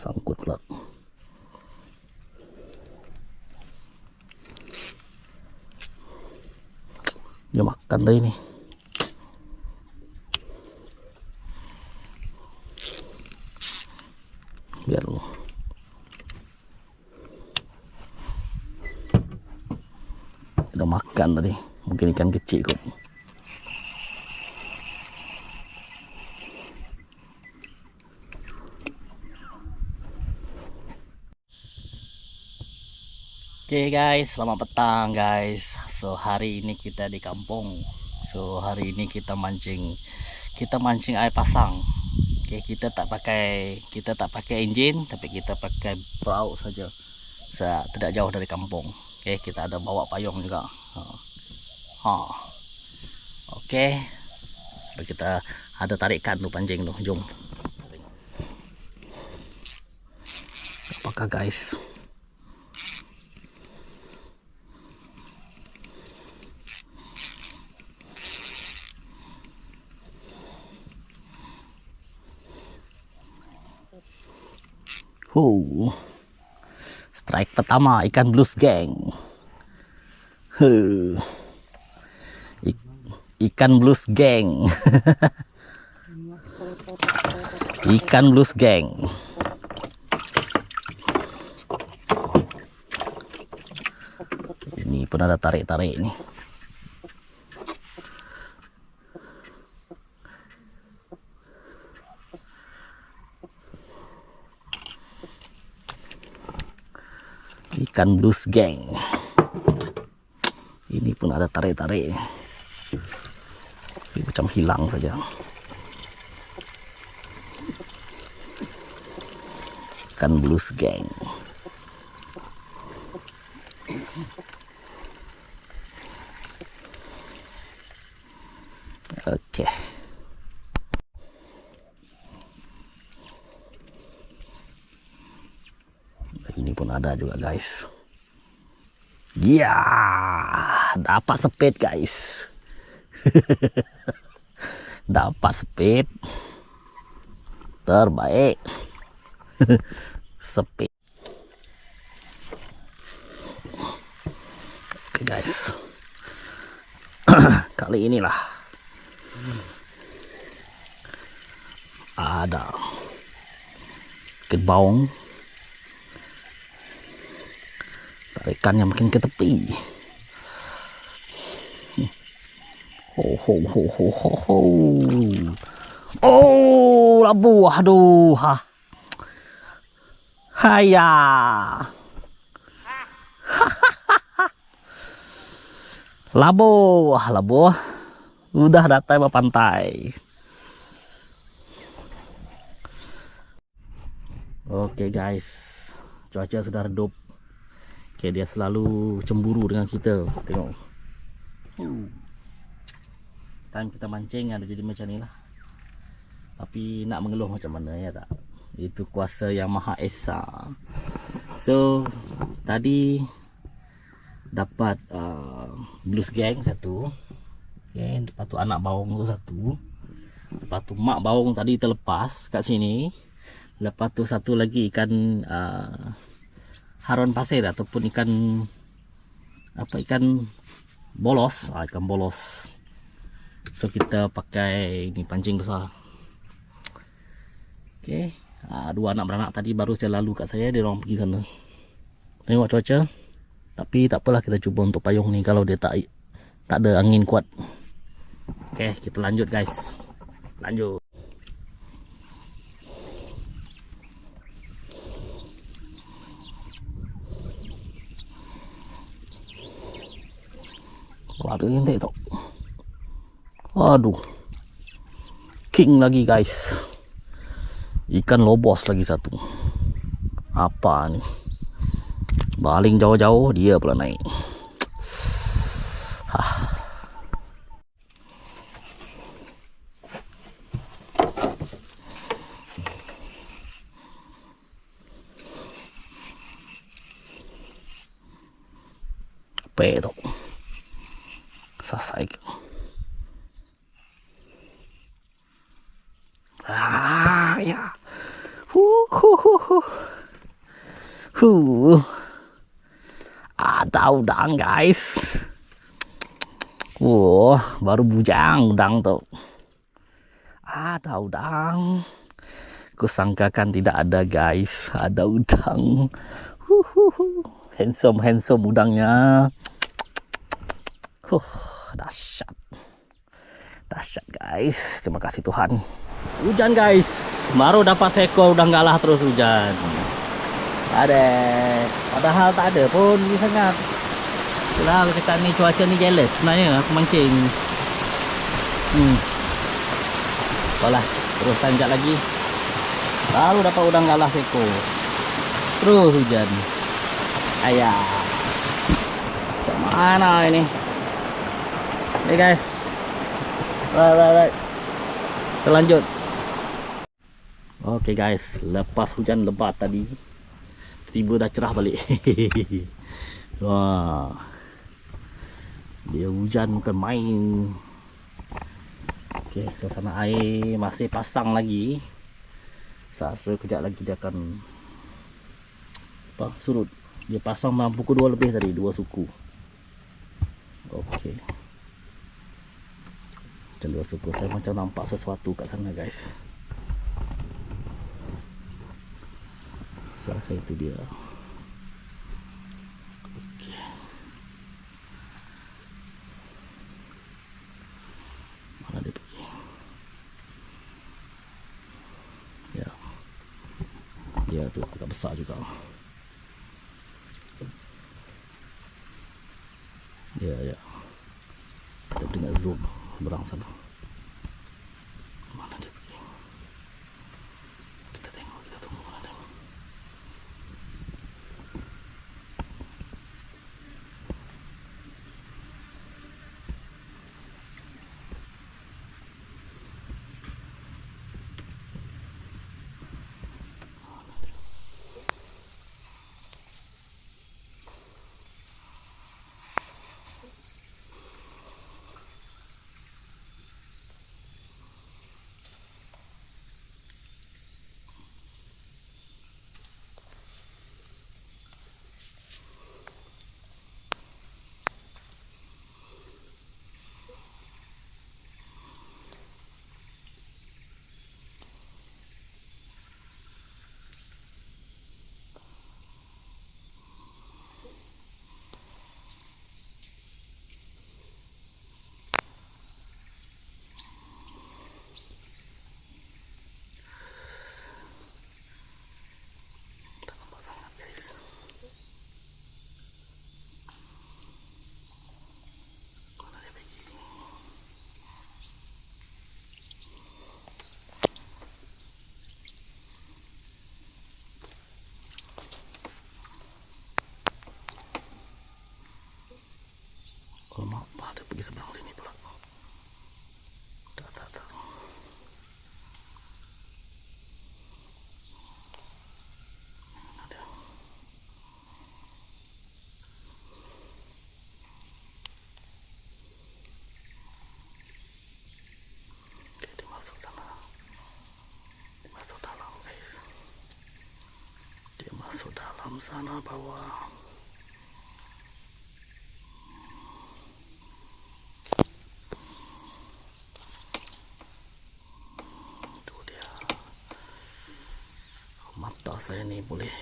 Sangkut pula. Dia makan tadi ni. Biar dulu. Dia makan tadi. Mungkin ikan kecil kot. Okay guys, selamat petang guys. So hari ini kita di kampung. So hari ini kita mancing, kita mancing air pasang. Okay, kita tak pakai, kita tak pakai enjin, tapi kita pakai perahu saja. So, tidak jauh dari kampung. Okay, kita ada bawa payung juga. Ha. ha. Okay, kita ada tarikan tu pancing tu. Jom. Apakah guys? Huh. Strike pertama ikan blues gang. Huh. Ik- ikan blues gang. ikan blues gang. Ini pun ada tarik-tarik ni. Ikan blues gang. Ini pun ada tarik-tarik. Macam hilang saja. Ikan blues gang. Okey. Ini pun ada juga guys. Ya, dapat speed guys. dapat speed. Terbaik. speed. Oke guys. Kali inilah ada ikan tarikan yang makin ke tepi. Ho ho ho ho ho ho. Oh labu aduh ha. Haya. Labo labo udah datang ke pantai. Oke guys, cuaca sudah redup. Oke dia selalu cemburu dengan kita. Tengok. Time kita mancing ada jadi macam ni lah. Tapi nak mengeluh macam mana ya tak? Itu kuasa yang Maha Esa. So tadi dapat uh, blues gang satu. Okay, lepas tu anak bawang tu satu. Lepas tu mak bawang tadi terlepas kat sini. Lepas tu satu lagi ikan uh, haron pasir ataupun ikan apa ikan bolos, ah, ikan bolos. So kita pakai ini pancing besar. Okey, ah, dua anak beranak tadi baru saya lalu kat saya dia orang pergi sana. Tengok cuaca. Tapi tak apalah kita cuba untuk payung ni kalau dia tak tak ada angin kuat. Okey, kita lanjut guys. Lanjut. Wah, yang tak Aduh. King lagi guys. Ikan lobos lagi satu. Apa ni? Baling jauh-jauh dia pula naik. Itu? Selesai. Ah, ya. Wuhu. huh, huh. Huh. Ada udang guys. Wah, baru bujang udang tuh. Ada udang. Kusangkakan tidak ada guys. Ada udang. Huh, huh, huh. Handsome, handsome udangnya. Huh, dahsyat. Dahsyat guys. Terima kasih Tuhan. Hujan guys. Baru dapat seekor udang galah terus hujan. Ada. Padahal tak ada pun ni sangat. Aku cakap ni cuaca ni jealous sebenarnya aku mancing. Hmm. Apalah, terus tanjak lagi. Baru dapat udang galah seekor. Terus hujan. Ayah. Mana ini? Hey guys. Right, right, right. Kita lanjut. Okay guys, lepas hujan lebat tadi, tiba dah cerah balik. Wah. Dia hujan bukan main. Okay, suasana air masih pasang lagi. Saya rasa kejap lagi dia akan apa, surut. Dia pasang malam pukul 2 lebih tadi, dua suku. Okay. Dua suku. Saya macam nampak sesuatu kat sana guys. Saya rasa itu dia. Okey. Mana dia pergi? Ya. Dia tu agak besar juga. Ya, ya. Kita tengok zoom berang sana. Sana bawah. Itu dia. Mata saya ni boleh.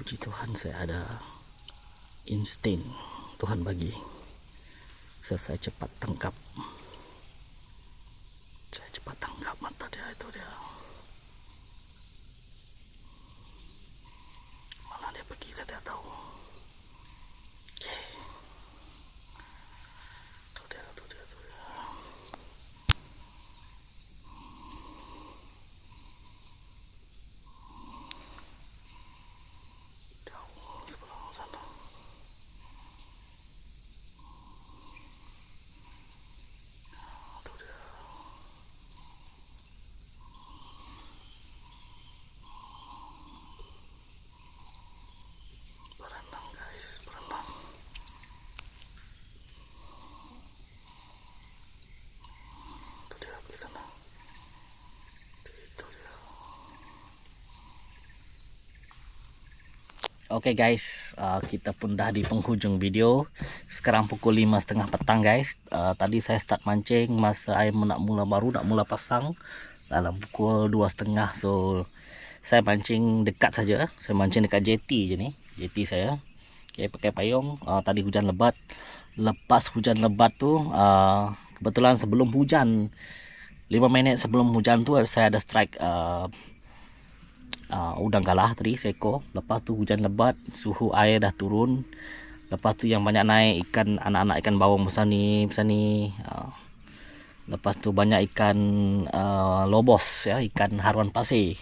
Puji Tuhan saya ada insting. Tuhan bagi. Saya cepat tangkap. Saya cepat tangkap mata dia itu dia dia pergi saya tidak tahu okay. itu dia itu dia itu dia jauh sebelah sana itu dia Okay guys, uh, kita pun dah di penghujung video. Sekarang pukul 5.30 petang guys. Uh, tadi saya start mancing masa air nak mula baru nak mula pasang dalam pukul 2.30. So saya mancing dekat saja. Saya mancing dekat JT je ni. JT saya. Okay, pakai payung. Uh, tadi hujan lebat. Lepas hujan lebat tu, uh, kebetulan sebelum hujan 5 minit sebelum hujan tu saya ada strike uh, uh, udang galah tadi seekor. Lepas tu hujan lebat suhu air dah turun. Lepas tu yang banyak naik ikan anak-anak ikan bawang besar ni besar ni uh, lepas tu banyak ikan uh, lobos ya ikan haruan pasir.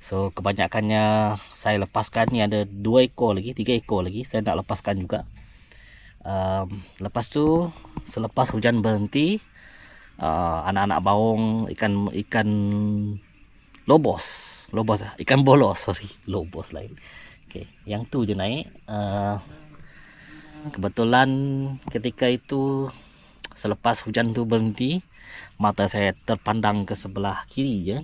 So kebanyakannya saya lepaskan ni ada dua ekor lagi tiga ekor lagi. Saya nak lepaskan juga. Um, lepas tu selepas hujan berhenti uh, anak-anak bawang ikan ikan lobos. Lobos ah. Ikan bolos sorry. Lobos lain. Okey yang tu je naik. Uh, kebetulan ketika itu selepas hujan tu berhenti mata saya terpandang ke sebelah kiri je.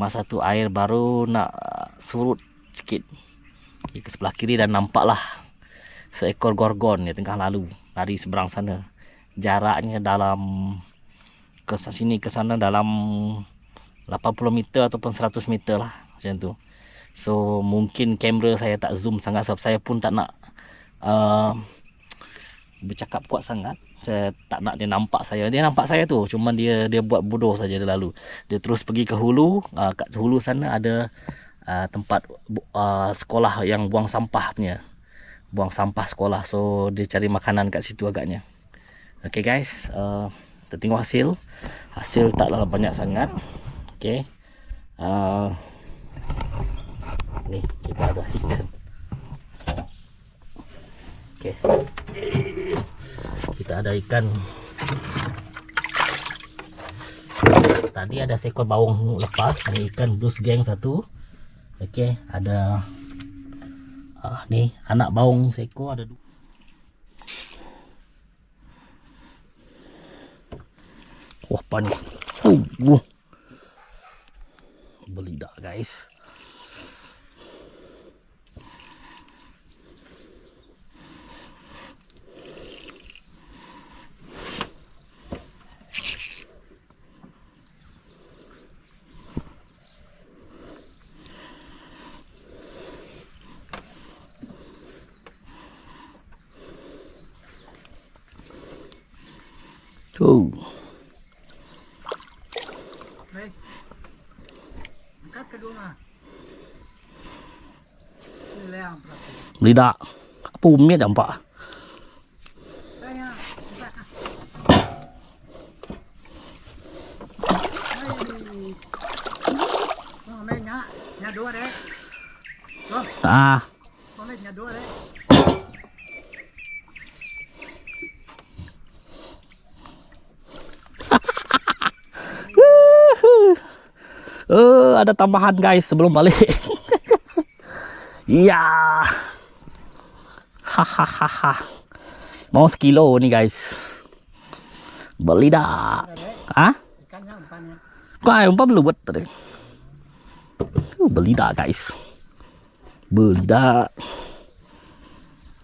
Masa tu air baru nak surut sikit. Ke sebelah kiri dan nampaklah seekor gorgon yang tengah lalu lari seberang sana. Jaraknya dalam ke sini ke sana dalam 80 meter ataupun 100 meter lah macam tu. So mungkin kamera saya tak zoom sangat sebab saya pun tak nak uh, bercakap kuat sangat. Saya tak nak dia nampak saya. Dia nampak saya tu cuma dia dia buat bodoh saja dia lalu. Dia terus pergi ke hulu uh, kat hulu sana ada uh, tempat uh, sekolah yang buang sampah punya. Buang sampah sekolah. So dia cari makanan kat situ agaknya. Okay guys. Uh, kita tengok hasil. Hasil taklah banyak sangat Okey. Uh, ni kita ada ikan. Okey. Kita ada ikan. Tadi ada seekor bawang lepas, ini ikan blues gang satu. Okey, ada ah ni anak bawang seekor ada dua. Wah, panik. Oh, uh nice. Lidak. Apa umit nampak? Ah. Uh, ada tambahan guys sebelum balik. Ya. Hahaha. Mau sekilo ni guys. Beli dah. Kau ayam umpan belum buat tadi. Beli dah guys. Beli dah.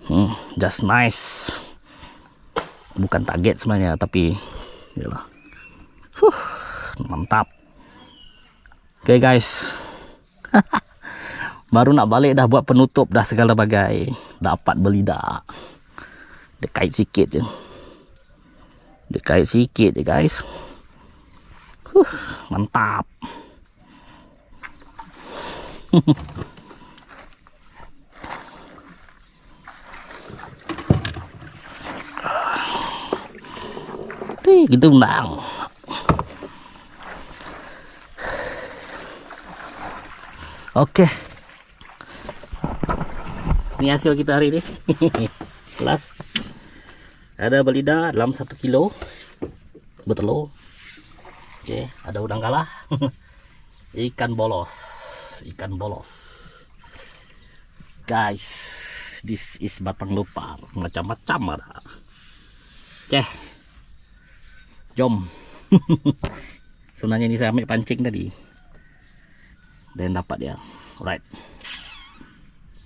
Hmm, just nice. Bukan target sebenarnya tapi yalah. Huh, mantap. Okay guys. Baru nak balik dah buat penutup dah segala bagai. Dapat beli dah. Dia kait sikit je. Dia kait sikit je guys. Huh, mantap. Hei, gitu undang. Okay ni hasil kita hari ni kelas. Ada belida dalam 1 kilo. Bertelur ok ada udang galah ikan bolos. Ikan bolos. Guys this is batang lupang macam-macam ada. Ok jom. Sebenarnya ni saya ambil pancing tadi dan dapat dia. Alright.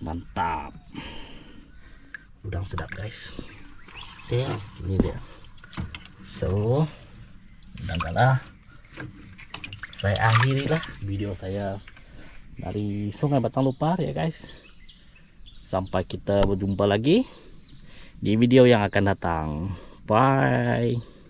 Mantap. Udang sedap guys. Dia ini dia. So dan lah saya akhiri lah video saya dari sungai Batang Lupar ya guys. Sampai kita berjumpa lagi di video yang akan datang. Bye